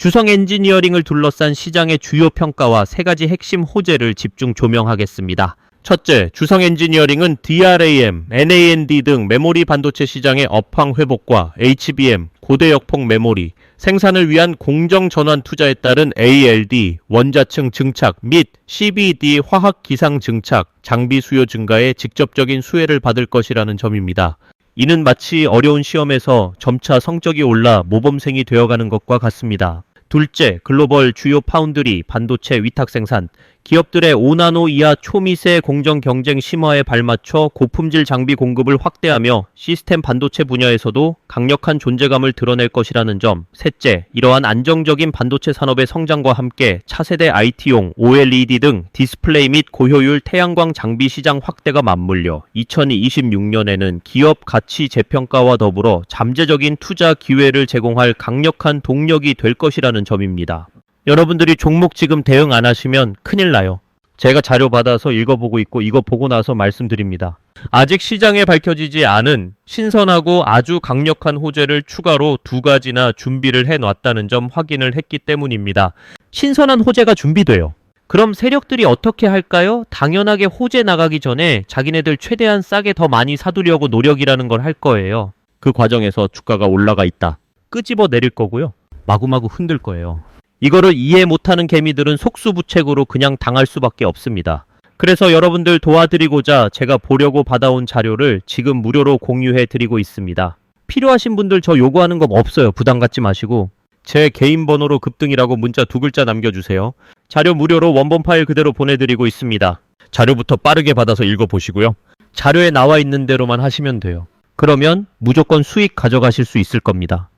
주성 엔지니어링을 둘러싼 시장의 주요 평가와 세 가지 핵심 호재를 집중 조명하겠습니다. 첫째, 주성 엔지니어링은 DRAM, NAND 등 메모리 반도체 시장의 업황 회복과 HBM, 고대 역폭 메모리, 생산을 위한 공정 전환 투자에 따른 ALD, 원자층 증착 및 CBD 화학 기상 증착, 장비 수요 증가에 직접적인 수혜를 받을 것이라는 점입니다. 이는 마치 어려운 시험에서 점차 성적이 올라 모범생이 되어가는 것과 같습니다. 둘째, 글로벌 주요 파운드리 반도체 위탁 생산, 기업들의 5나노 이하 초미세 공정 경쟁 심화에 발맞춰 고품질 장비 공급을 확대하며 시스템 반도체 분야에서도 강력한 존재감을 드러낼 것이라는 점. 셋째, 이러한 안정적인 반도체 산업의 성장과 함께 차세대 IT용 OLED 등 디스플레이 및 고효율 태양광 장비 시장 확대가 맞물려 2026년에는 기업 가치 재평가와 더불어 잠재적인 투자 기회를 제공할 강력한 동력이 될 것이라는 점입니다. 여러분들이 종목 지금 대응 안 하시면 큰일 나요. 제가 자료 받아서 읽어보고 있고 이거 보고 나서 말씀드립니다. 아직 시장에 밝혀지지 않은 신선하고 아주 강력한 호재를 추가로 두 가지나 준비를 해 놨다는 점 확인을 했기 때문입니다. 신선한 호재가 준비돼요. 그럼 세력들이 어떻게 할까요? 당연하게 호재 나가기 전에 자기네들 최대한 싸게 더 많이 사두려고 노력이라는 걸 할 거예요. 그 과정에서 주가가 올라가 있다. 끄집어 내릴 거고요. 마구마구 흔들 거예요. 이거를 이해 못하는 개미들은 속수무책으로 그냥 당할 수밖에 없습니다. 그래서 여러분들 도와드리고자 제가 보려고 받아온 자료를 지금 무료로 공유해 드리고 있습니다. 필요하신 분들 저 요구하는 거 없어요. 부담 갖지 마시고. 제 개인 번호로 급등이라고 문자 두 글자 남겨주세요. 자료 무료로 원본 파일 그대로 보내드리고 있습니다. 자료부터 빠르게 받아서 읽어보시고요. 자료에 나와 있는 대로만 하시면 돼요. 그러면 무조건 수익 가져가실 수 있을 겁니다.